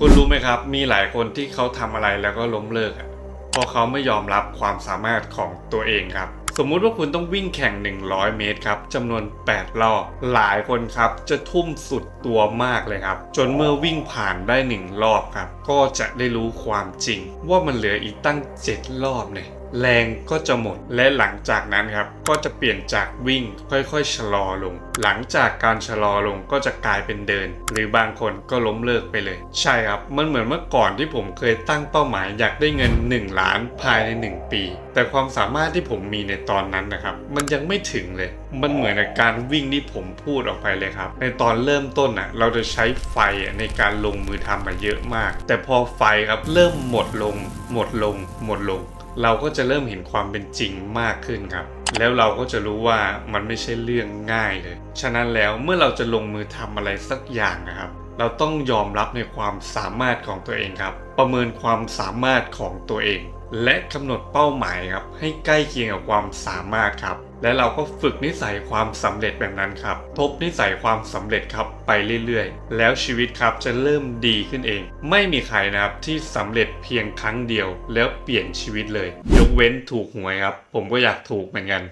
คุณรู้ไหมครับ มีหลายคนที่เขาทำอะไรแล้วก็ล้มเลิกอะเพราะเขาไม่ยอมรับความสามารถของตัวเองครับ สมมุติว่าคุณต้องวิ่งแข่ง 100 เมตรครับจำนวน 8 รอบ หลายคนครับจะทุ่มสุดตัวมากเลยครับ จนเมื่อวิ่งผ่านได้ 1 รอบครับ ก็จะได้รู้ความจริง ว่ามันเหลืออีกตั้ง 7 รอบเนี่ยแรงก็จะหมดและหลังจากนั้นครับ ก็จะเปลี่ยนจากวิ่งค่อยๆ ชะลอลง หลังจากการชะลอลงก็จะกลายเป็นเดิน หรือบางคนก็ล้มเลิกไปเลย ใช่ครับ มันเหมือนเมื่อก่อนที่ผมเคยตั้งเป้าหมายอยากได้เงิน 1 ล้านภายใน 1 ปี แต่ความสามารถที่ผมมีในตอนนั้นนะครับ มันยังไม่ถึงเลย มันเหมือนกับการวิ่งที่ผมพูดออกไปเลยครับ ในตอนเริ่มต้นอะ เราจะใช้ไฟในการลงมือทำมาเยอะมาก แต่พอไฟครับเริ่มหมดลง หมดลง หมดลง เราก็จะเริ่มเห็นความเป็นจริงมากขึ้นครับ แล้วเราก็จะรู้ว่ามันไม่ใช่เรื่องง่ายเลย ฉะนั้นแล้วเมื่อเราจะลงมือทำอะไรสักอย่างนะครับ เราต้องยอมรับในความสามารถของตัวเองครับ ประเมินความสามารถของตัวเอง และกำหนดเป้าหมายครับ ให้ใกล้เคียงกับความสามารถครับ และเราก็ฝึกนิสัยความสำเร็จแบบนั้นครับ ทบนิสัยความสำเร็จครับไปเรื่อยๆ แล้วชีวิตครับจะเริ่มดีขึ้นเอง ไม่มีใครนะครับที่สำเร็จเพียงครั้งเดียว แล้วเปลี่ยนชีวิตเลย ยกเว้นถูกหวยครับ ผมก็อยากถูกเหมือนกัน